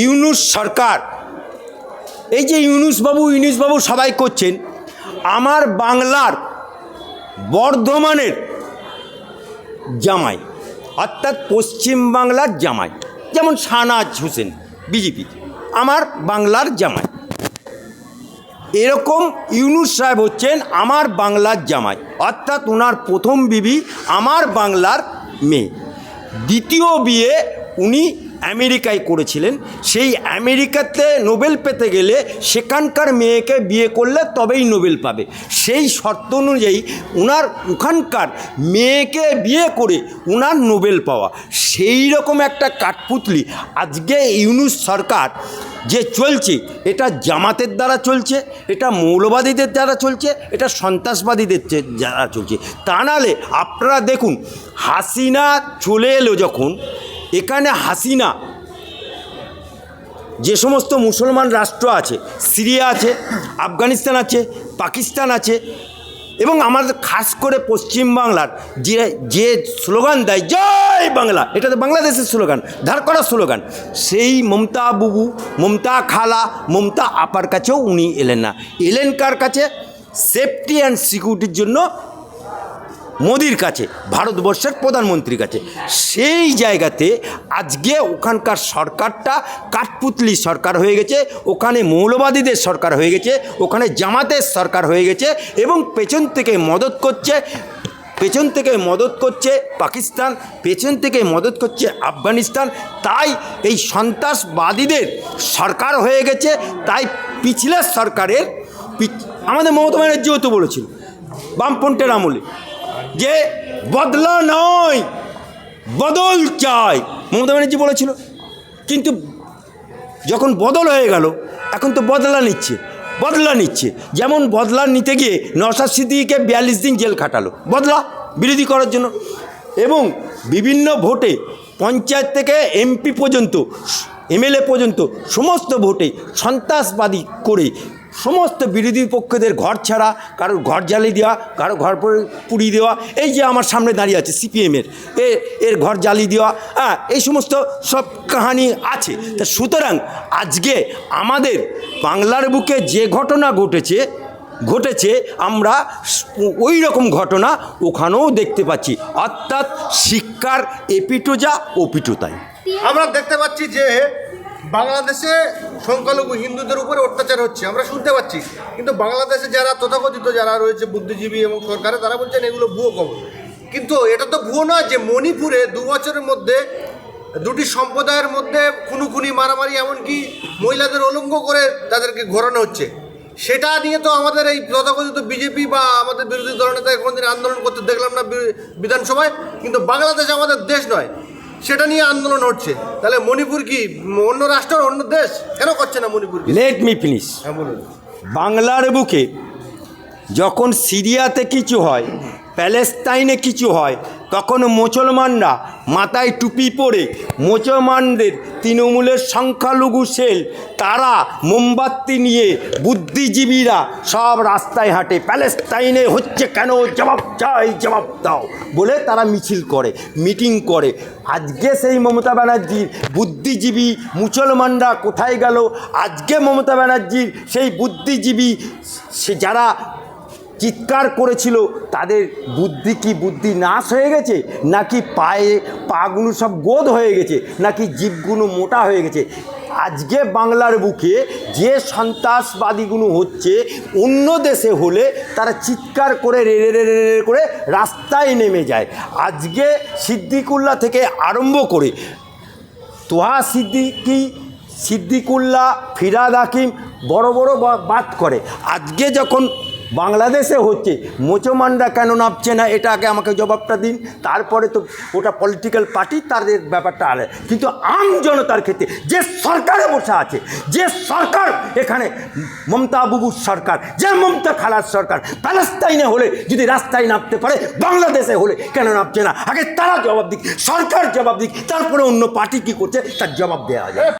ইউনুস সরকার, এই যে ইউনুসবাবু ইউনুসবাবু সবাই করছেন, আমার বাংলার বর্ধমানের জামাই, অর্থাৎ পশ্চিম বাংলার জামাই, যেমন শাহনাজ হোসেন, বিজেপি, আমার বাংলার জামাই। এরকম ইউনুস সাহেব হচ্ছেন আমার বাংলার জামাই, অর্থাৎ ওনার প্রথম বিবি আমার বাংলার মেয়ে। দ্বিতীয় বিয়ে উনি আমেরিকায় করেছিলেন। সেই আমেরিকাতে নোবেল পেতে গেলে সেখানকার মেয়েকে বিয়ে করলে তবেই নোবেল পাবে। সেই শর্ত অনুযায়ী ওনার ওখানকার মেয়েকে বিয়ে করে ওনার নোবেল পাওয়া। সেই রকম একটা কাঠপুতলি আজকে ইউনুস সরকার যে চলছে, এটা জামাতের দ্বারা চলছে, এটা মৌলবাদীদের দ্বারা চলছে, এটা সন্ত্রাসবাদীদের দ্বারা চলছে। তা নাহলে আপনারা দেখুন, হাসিনা চলে এলো যখন এখানে হাসিনা, যে সমস্ত মুসলমান রাষ্ট্র আছে, সিরিয়া আছে, আফগানিস্তান আছে, পাকিস্তান আছে, এবং আমাদের খাস করে পশ্চিম বাংলার যে যে স্লোগান দেয়, জয় বাংলা এটা তো বাংলাদেশের স্লোগান, ধার করা স্লোগান। সেই মমতা বুবু, মমতা খালা, মমতা আপার কাছেও উনি এলেন না। এলেন কার কাছে? সেফটি অ্যান্ড সিকিউরিটির জন্য মোদির কাছে, ভারতবর্ষের প্রধানমন্ত্রীর কাছে। সেই জায়গাতে আজকে ওখানকার সরকারটা কাঠপুতলি সরকার হয়ে গেছে, ওখানে মৌলবাদীদের সরকার হয়ে গেছে, ওখানে জামাতের সরকার হয়ে গেছে এবং পেছন থেকে মদত করছে, পেছন থেকে মদত করছে পাকিস্তান, পেছন থেকে মদত করছে আফগানিস্তান। তাই এই সন্ত্রাসবাদীদের সরকার হয়ে গেছে, তাই পিছলের সরকারের আমাদের মমতা ব্যানার্জিও তো বলেছিল, বামপন্থের আমলে। যে বদলা নয়, বদল চাই। মমতা ব্যানার্জি বলেছিল, কিন্তু যখন বদল হয়ে গেল, এখন তো বদলা নিচ্ছে বদলা নিচ্ছে। যেমন বদলা নিতে গিয়ে নওশাদ সিদ্দিকিকে বিয়াল্লিশ দিন জেল খাটালো, বদলা বিরোধী করার জন্য। এবং বিভিন্ন ভোটে পঞ্চায়েত থেকে এমপি পর্যন্ত, এমএলএ পর্যন্ত সমস্ত ভোটে সন্ত্রাসবাদী করে সমস্ত বিরোধী পক্ষদের ঘর ছাড়া, কারোর ঘর জ্বালিয়ে দেওয়া কারও ঘর পুড়িয়ে দেওয়া, এই যে আমার সামনে দাঁড়িয়ে আছে সিপিএমের এ, এর ঘর জ্বালিয়ে দেওয়া হ্যাঁ এই সমস্ত সব কাহানি আছে। তা সুতরাং আজকে আমাদের বাংলার বুকে যে ঘটনা ঘটেছে ঘটেছে, আমরা ওই রকম ঘটনা ওখানেও দেখতে পাচ্ছি। অর্থাৎ শিক্ষার এপিটোজা, ওপিটোতাই। আমরা দেখতে পাচ্ছি যে বাংলাদেশে সংখ্যালঘু হিন্দুদের উপরে অত্যাচার হচ্ছে, আমরা শুনতে পাচ্ছি। কিন্তু বাংলাদেশে যারা তথাকথিত যারা রয়েছে বুদ্ধিজীবী এবং সরকারে, তারা বলছেন এগুলো ভুয়ো খবর। কিন্তু এটা তো ভুয়ো নয় যে মণিপুরে দু বছরের মধ্যে দুটি সম্প্রদায়ের মধ্যে খুনুখুনি, মারামারি, এমনকি মহিলাদের অলঙ্গ করে তাদেরকে ঘোরানো হচ্ছে। সেটা নিয়ে তো আমাদের এই তথাকথিত বিজেপি বা আমাদের বিরোধী দলনেতা কোনোদিন আন্দোলন করতে দেখলাম না বিধানসভায়। কিন্তু বাংলাদেশ আমাদের দেশ নয়। সেটা নিয়ে আন্দোলন হচ্ছে। তাহলে মণিপুর কি অন্য রাষ্ট্র অন্য দেশ? কেন করছে না মণিপুর কি? লেট মি ফিনিশ হ্যাঁ বলুন। বাংলার বুকে যখন সিরিয়াতে কিছু হয় প্যালেস্তাইনে কিছু হয় তখন মুসলমানরা মাথায় টুপি পরে মুসলমানদের তৃণমূলের সংখ্যালঘু সেল, তারা মোমবাতি নিয়ে বুদ্ধিজীবীরা সব রাস্তায় হাঁটে, প্যালেস্তাইনে হচ্ছে কেন? জবাব চাই, জবাব দাও। বলে তারা মিছিল করে, মিটিং করে। আজকে সেই মমতা ব্যানার্জির বুদ্ধিজীবী মুসলমানরা কোথায় গেল? আজকে মমতা ব্যানার্জির সেই বুদ্ধিজীবী, সে যারা চিৎকার করেছিল, তাদের বুদ্ধি কি বুদ্ধি নাশ হয়ে গেছে? নাকি পায়ে পাগুলো সব গোদ হয়ে গেছে? নাকি জীবগুলো মোটা হয়ে গেছে? আজকে বাংলার বুকে যে সন্ত্রাসবাদীগুলো হচ্ছে, অন্য দেশে হলে তারা চিৎকার করে রে রে রে রে করে রাস্তায় নেমে যায়। আজকে সিদ্দিকুল্লা থেকে আরম্ভ করে তোহা সিদ্দিকি সিদ্দিকুল্লাহ ফিরাদ হাকিম বড় বড় বাদ করে। আজকে যখন বাংলাদেশে হচ্ছে মুসলমানরা কেন নামছে না? এটাকে আমাকে জবাবটা দিন। তারপরে তো ওটা পলিটিক্যাল পার্টি তাদের ব্যাপারটা আলাদা কিন্তু আম জনতার ক্ষেত্রে, যে সরকারে বসে আছে, যে সরকার এখানে, মমতা বুবুর সরকার, যে মমতা খালার সরকার, প্যালেস্তাইনে হলে যদি রাস্তায় নামতে পারে, বাংলাদেশে হলে কেন নামছে না? আগে তারা জবাব দিক, সরকার জবাব দিক, তারপরে অন্য পার্টি কী করছে, তার জবাব দেওয়া যায়